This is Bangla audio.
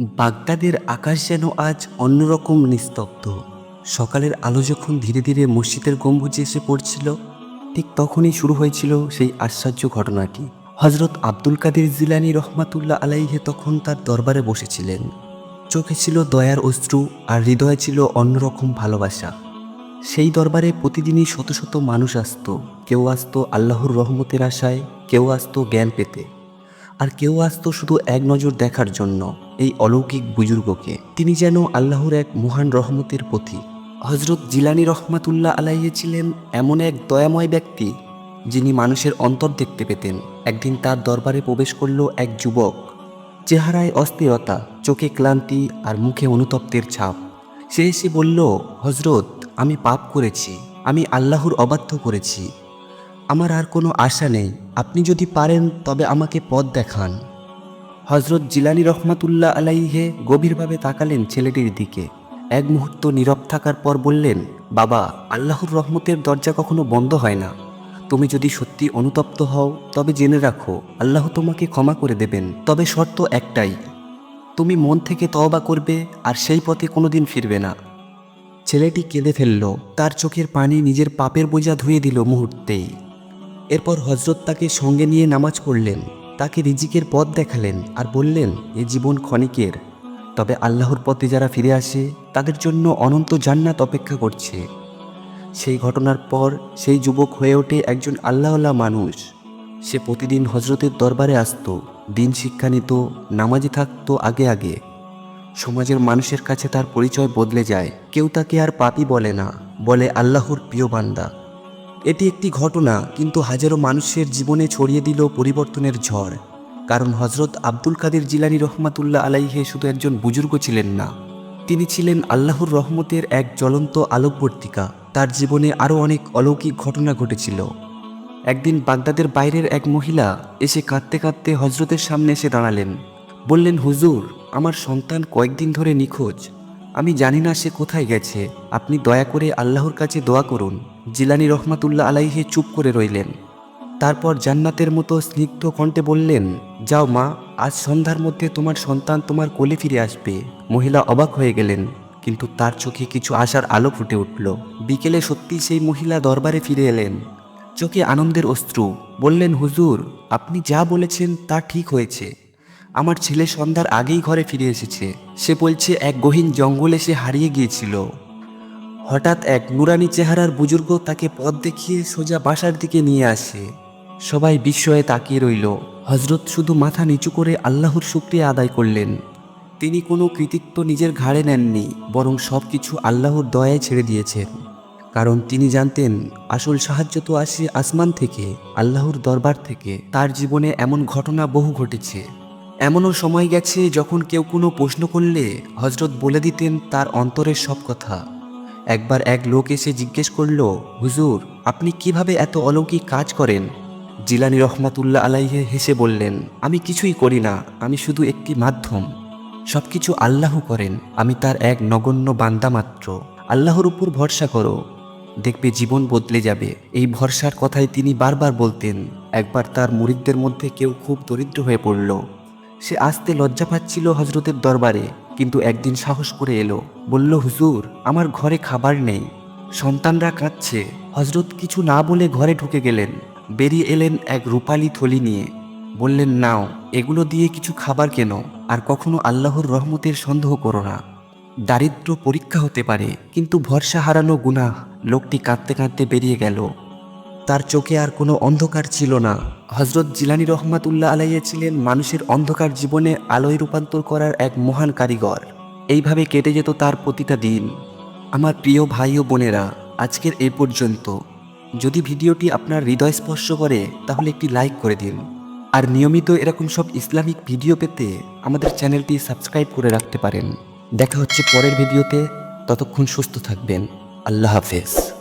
বাগদাদের আকাশ যেন আজ অন্যরকম নিস্তব্ধ। সকালের আলো যখন ধীরে ধীরে মসজিদের গম্বুজে এসে পড়ছিল, ঠিক তখনই শুরু হয়েছিল সেই আশ্চর্য ঘটনাটি। হজরত আব্দুল কাদের জিলানি রহমাতুল্লাহ আলাইহে তখন তার দরবারে বসেছিলেন। চোখে ছিল দয়ার অশ্রু আর হৃদয়ে ছিল অন্যরকম ভালোবাসা। সেই দরবারে প্রতিদিনই শত শত মানুষ আসতো। কেউ আসতো আল্লাহর রহমতের আশায়, কেউ আসতো জ্ঞান পেতে। আর কেউ আসতো শুধু এক নজর দেখার জন্য এই অলৌকিক বুজুর্গকে। তিনি যেন আল্লাহর এক মহান রহমতের পথিক হজরত জিলানি রহমাতুল্লাহ আলাইয়ে ছিলেন এমন এক দয়াময় ব্যক্তি, যিনি মানুষের অন্তর দেখতে পেতেন। একদিন তার দরবারে প্রবেশ করল এক যুবক। চেহারায় অস্থিরতা, চোখে ক্লান্তি আর মুখে অনুতপ্তের ছাপ। সে এসে বলল হজরত আমি পাপ করেছি, আমি আল্লাহর অবাধ্য করেছি। আমার আর কোনো আশা নেই। আপনি যদি পারেন, তবে আমাকে পথ দেখান। হজরত জিলানি রহমাতুল্লাহ আলাইহে গভীরভাবে তাকালেন ছেলেটির দিকে। এক মুহূর্ত নীরব থাকার পর বললেন, বাবা, আল্লাহর রহমতের দরজা কখনো বন্ধ হয় না। তুমি যদি সত্যি অনুতপ্ত হও, তবে জেনে রাখো, আল্লাহ তোমাকে ক্ষমা করে দেবেন। তবে শর্ত একটাই, তুমি মন থেকে তওবা করবে, আর সেই পথে কোনোদিন ফিরবে না। ছেলেটি কেঁদে ফেলল। তার চোখের পানি নিজের পাপের বোঝা ধুয়ে দিল মুহূর্তেই। এরপর হজরত তাকে সঙ্গে নিয়ে নামাজ পড়লেন। তাকে রিজিকের পথ দেখালেন আর বললেন, এ জীবন ক্ষণিকের। তবে আল্লাহর পথে যারা ফিরে আসে, তাদের জন্য অনন্ত জান্নাত অপেক্ষা করছে। সেই ঘটনার পর সেই যুবক হয়ে ওঠে একজন আল্লাহওয়ালা মানুষ। সে প্রতিদিন হজরতের দরবারে আসতো, দিন শিক্ষা নিত, নামাজি থাকতো আগে আগে। সমাজের মানুষের কাছে তার পরিচয় বদলে যায়। কেউ তাকে আর পাপি বলে না, বলে আল্লাহর প্রিয় বান্দা। এটি একটি ঘটনা, কিন্তু হাজারো মানুষের জীবনে ছড়িয়ে দিল পরিবর্তনের ঝড়। কারণ হজরত আব্দুল কাদের জিলানি রহমাতুল্লাহ আলাইহে শুধু একজন বুজুর্গ ছিলেন না, তিনি ছিলেন আল্লাহর রহমতের এক জ্বলন্ত আলোকবর্তিকা। তার জীবনে আরও অনেক অলৌকিক ঘটনা ঘটেছিল। একদিন বাগদাদের বাইরের এক মহিলা এসে কাঁদতে কাঁদতে হজরতের সামনে এসে দাঁড়ালেন। বললেন, হুজুর, আমার সন্তান কয়েকদিন ধরে নিখোঁজ। আমি জানি না সে কোথায় গেছে। আপনি দয়া করে আল্লাহর কাছে দোয়া করুন। জিলানি রহমাতুল্লাহ আলাইহে চুপ করে রইলেন। তারপর জান্নাতের মতো স্নিগ্ধ কণ্ঠে বললেন, যাও মা, আজ সন্ধ্যার মধ্যে তোমার সন্তান তোমার কোলে ফিরে আসবে। মহিলা অবাক হয়ে গেলেন, কিন্তু তার চোখে কিছু আশার আলো ফুটে উঠল। বিকেলে সত্যি সেই মহিলা দরবারে ফিরে এলেন। চোখে আনন্দের অশ্রু। বললেন, হুজুর, আপনি যা বলেছেন তা ঠিক হয়েছে। আমার ছেলে সন্ধ্যার আগেই ঘরে ফিরে এসেছে। সে বলছে, এক গহীন জঙ্গলে সে হারিয়ে গিয়েছিল। হঠাৎ এক নুরানি চেহারার বুজুর্গ তাকে পথ দেখিয়ে সোজা বাসার দিকে নিয়ে আসে। সবাই বিস্ময়ে তাকিয়ে রইল। হজরত শুধু মাথা নিচু করে আল্লাহর শুক্রিয়া আদায় করলেন। তিনি কোনো কৃতিত্ব নিজের ঘাড়ে নেননি, বরং সব কিছু আল্লাহর দয়ায় ছেড়ে দিয়েছেন। কারণ তিনি জানতেন, আসল সাহায্য তো আসে আসমান থেকে, আল্লাহর দরবার থেকে। তার জীবনে এমন ঘটনা বহু ঘটেছে। এমনও সময় গেছে যখন কেউ কোনো প্রশ্ন করলে হজরত বলে দিতেন তার অন্তরের সব কথা। একবার এক লোক এসে জিজ্ঞেস করল, হুজুর, আপনি কীভাবে এত অলৌকিক কাজ করেন? জিলানি রহমাতুল্লাহ আলাইহে হেসে বললেন, আমি কিছুই করি না, আমি শুধু একটি মাধ্যম। সব কিছু আল্লাহ করেন, আমি তার এক নগণ্য বান্দা মাত্র। আল্লাহর উপর ভরসা করো। দেখবে জীবন বদলে যাবে। এই ভরসার কথাই তিনি বারবার বলতেন। একবার তার মুরিদদের মধ্যে কেউ খুব দরিদ্র হয়ে পড়ল। সে আসতে লজ্জা পাচ্ছিল হজরতের দরবারে, কিন্তু একদিন সাহস করে এলো। বলল, হুজুর, আমার ঘরে খাবার নেই। সন্তানরা কাঁদছে। হজরত কিছু না বলে ঘরে ঢুকে গেলেন। বেরিয়ে এলেন এক রূপালি থলি নিয়ে। বললেন, নাও, এগুলো দিয়ে কিছু খাবার কেন? আর কখনো আল্লাহর রহমতের সন্দেহ করো না। দারিদ্র পরীক্ষা হতে পারে, কিন্তু ভরসা হারানো গুনাহ। লোকটি কাঁদতে কাঁদতে বেরিয়ে গেল। তার চোখে আর কোনো অন্ধকার ছিল না। হজরত জিলানি রহমাতুল্লাহ আলাইয়া ছিলেন মানুষের অন্ধকার জীবনে আলোয় রূপান্তর করার এক মহান কারিগর। এইভাবে কেটে যেত তার প্রতিটা দিন। আমার প্রিয় ভাই ও বোনেরা, আজকের এই পর্যন্ত। যদি ভিডিওটি আপনার হৃদয় স্পর্শ করে, তাহলে একটি লাইক করে দিন। আর নিয়মিত এরকম সব ইসলামিক ভিডিও পেতে আমাদের চ্যানেলটি সাবস্ক্রাইব করে রাখতে পারেন। দেখা হচ্ছে পরের ভিডিওতে। ততক্ষণ সুস্থ থাকবেন। আল্লাহ হাফেজ।